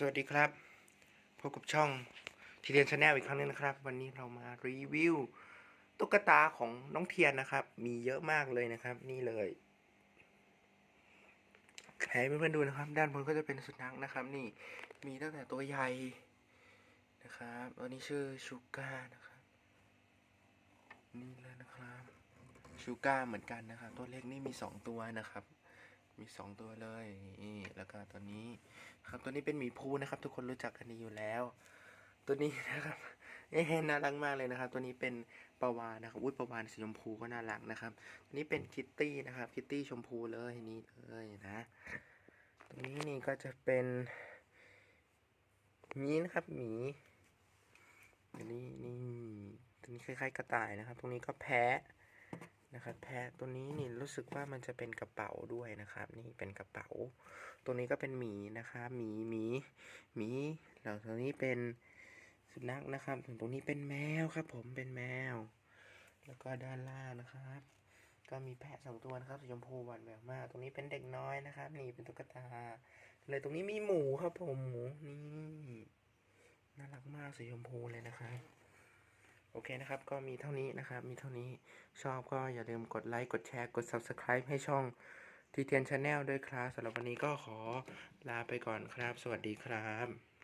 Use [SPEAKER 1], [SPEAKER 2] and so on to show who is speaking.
[SPEAKER 1] สวัสดีครับพบกับช่องทีเรียนชาแนลอีกครั้งหนึงนะครับ วันนี้เรามารีวิวตุ๊กตาของน้องเทียนนะครับ มีเยอะมากเลยนะครับ นี่เลยให้เพื่อนๆดูนะครับ ด้านบนก็จะเป็นสุนัขนะครับ นี่มีตั้งแต่ตัวใหญ่นะครับตัวนี้ชื่อชูก้านะครับนี่เลยนะครับชูก้าเหมือนกันนะครับ ตัวเล็กนี่มีสองตัวนะครับ มีสองตัวเลยนี่แล้ วก็ตัวนี้ครับตัวนี้เป็นหมีภูนะครับ ทุกคนรู้จักกันดีอยู่แล้ว ตัวนี้นะครับเอ๊น่ารักมากเลยนะครับ ตัวนี้เป็นปลาวานนะครับอุ้ยปลาวานสีชมพูก็น่ารักนะครับตัวนี้เป็นคิตตี้นะครับคิตตี้ชมพูเลยนี่เลยนะตรงนี้นี่ก็จะเป็นหมีนะครับหมีตัวนี้นี่ตัวนี้คล้ายๆกระต่ายนะครับ ตรงนี้ก็แพะ นะครับ แพะตัวนี้นี่รู้สึกว่ามันจะเป็นกระเป๋าด้วยนะครับ นี่เป็นกระเป๋า ตัวนี้ก็เป็นหมีนะครับหมีหมีหมีแล้วตัวนี้เป็นสุนัขนะครับส่วนตรงนี้เป็นแมวครับ ผมเป็นแมว แล้วก็ด้านล่างนะครับ ก็มีแพะสองตัวนะครับสีชมพูหวานแหววมาก ตรงนี้เป็นเด็กน้อยนะครับ นี่เป็นตุ๊กตาเลยตรงนี้มีหมูครับผมหมูนี่น่ารักมากสีชมพูเลยนะครับ โอเคนะครับ ก็มีเท่านี้นะครับ มีเท่านี้ชอบก็อย่าลืมกดไลค์กดแชร์กด subscribe ให้ช่องทีเทียนชาแนลด้วยครับสำหรับวันนี้ก็ขอลาไปก่อนครับ สวัสดีครับ